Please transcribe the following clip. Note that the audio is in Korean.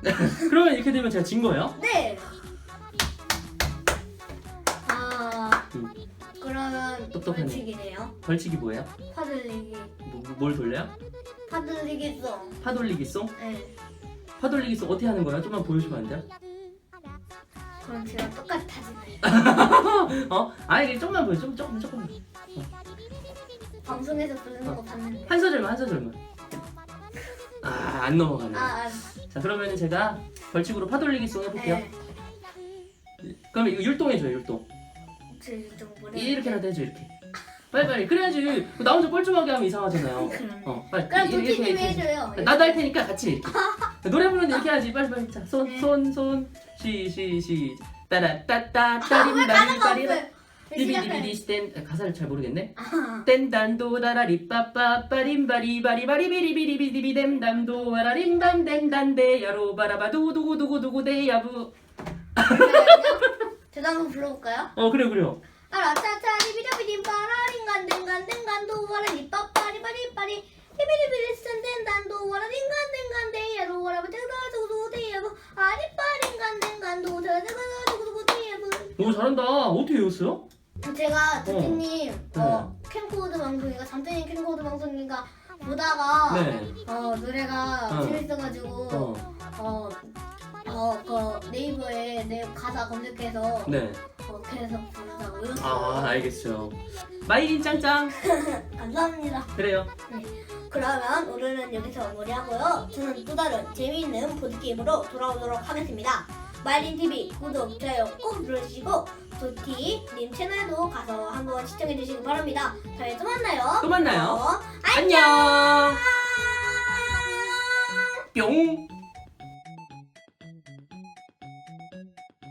그러면 이렇게 되면 제가 진 거예요? 네. 아 음. 그러면 똑똑하네. 벌칙이네요. 벌칙이 뭐예요? 파돌리기 뭐, 뭘 돌려요? 파돌리기 송. 파돌리기 송? 네. 파돌리기 송 어떻게 하는 거예요? 좀만 보여주면 안 돼요? 그럼 제가 똑같이 타지네요. 어? 아니 조금만 보여 조금 조금 조금 방송에서 부르는 거 봤는데. 한 소절만 한 소절만 아 안 넘어가네 아, 아 자 그러면 제가 벌칙으로 파돌리기 송 해 볼게요 네. 그럼 이거 율동 해줘요 율동 저좀 모르. 이렇게 라도 해줘 이렇게 빨리 빨리 그래야지 나 혼자 뻘쭘하게 하면 이상하잖아요. 어 빨리 그럼 이- 이렇게 이렇게. 해줘요. 나도 할 테니까 같이 이렇게 노래 부르는데 이렇게 해야지 빨리 빨리 네. 자손손손 시 시 시 따라 따따 아, 따림바리 바리라 시작해. 디비디비디 스탠 아, 가사를 잘 모르겠네. 아, 땐단도 다라 리 빠빠 빠림바리 바리바리 비리비리비디비 댐담도 와라 림밤 댐단데 야로 바라바 두두구두구두구 데야부. 저도 한번 불러볼까요? 어 그래 그래요. 아라차차 리비리비디 빠라링간 댕간 댕간 도와라 리 빠 빠리바리빠리. 리비리비리 스탠단도 와라 링간 댕간 데야로 와라바 대가두구 데야부. 아리빠링간 댕간 도 대가두구 데야부. 오 잘한다. 어떻게 외웠어요? 제가 도티님 네. 어, 캠코드 방송인가 잠재인 캠코드 방송인가 보다가 네 어 노래가 어. 재밌어가지고 어. 어, 어, 그 네이버에 내 가사 검색해서 네. 어, 그래서 외웠어요. 아 알겠어요 마이린 짱짱 감사합니다. 그래요 그러면 오늘은 여기서 마무리하고요. 저는 또 다른 재미있는 보드게임으로 돌아오도록 하겠습니다. 마이린TV 구독, 좋아요 꼭 눌러주시고 도티님 채널도 가서 한번 시청해 주시기 바랍니다. 다음에 또 만나요. 또 만나요 어, 안녕 뿅